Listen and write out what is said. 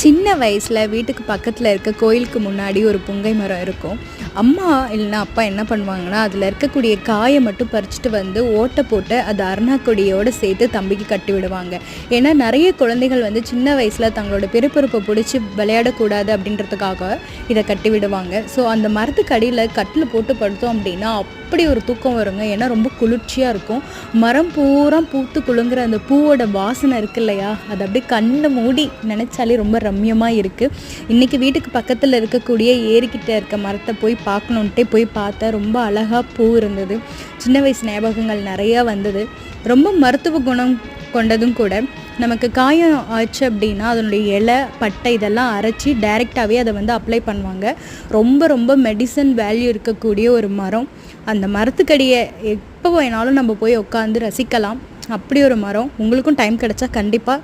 சின்ன வயசில் வீட்டுக்கு பக்கத்தில் இருக்க கோயிலுக்கு முன்னாடி ஒரு புங்கை மரம் இருக்கும். அம்மா இல்லைன்னா அப்பா என்ன பண்ணுவாங்கன்னா அதில் இருக்கக்கூடிய காயை மட்டும் பறிச்சுட்டு வந்து ஓட்டை போட்டு அது அருணாக்கொடியோடு சேர்த்து தம்பிக்கு கட்டி விடுவாங்க. ஏன்னா நிறைய குழந்தைகள் வந்து சின்ன வயசில் தங்களோட பிறப்பிறப்பை பிடிச்சி விளையாடக்கூடாது அப்படின்றதுக்காக இதை கட்டி விடுவாங்க. ஸோ அந்த மரத்துக்கு அடியில் கட்டில் போட்டு படுத்தோம் அப்படின்னா அப்படி ஒரு தூக்கம் வருங்க. ஏன்னா ரொம்ப குளிர்ச்சியாக இருக்கும். மரம் பூரா பூத்து குலுங்குற அந்த பூவோட வாசனை இருக்கு இல்லையா? அது அப்படியே கண்ணை மூடி நினச்சாலே ரொம்ப ரம்யமாக இருக்குது இன்றைக்கி வீட்டுக்கு பக்கத்தில் இருக்கக்கூடிய ஏரிக்கிட்ட இருக்க மரத்தை போய் பார்க்கணுன்ட்டே போய் பார்த்தேன் ரொம்ப அழகாக பூ இருந்தது. சின்ன வயசு ஞாபகங்கள் நிறையா வந்தது. ரொம்ப மருத்துவ குணம் கொண்டதும் கூட. நமக்கு காயம் ஆச்சு அப்படின்னா அதனுடைய இலை பட்டை இதெல்லாம் அரைச்சி டைரெக்டாகவே அதை வந்து அப்ளை பண்ணுவாங்க. ரொம்ப ரொம்ப மெடிசன் வேல்யூ இருக்கக்கூடிய ஒரு மரம். அந்த மரத்துக்கடியை எப்போ வேணாலும் நம்ம போய் உட்காந்து ரசிக்கலாம். அப்படி ஒரு மரம். உங்களுக்கும் டைம் கிடைச்சா கண்டிப்பாக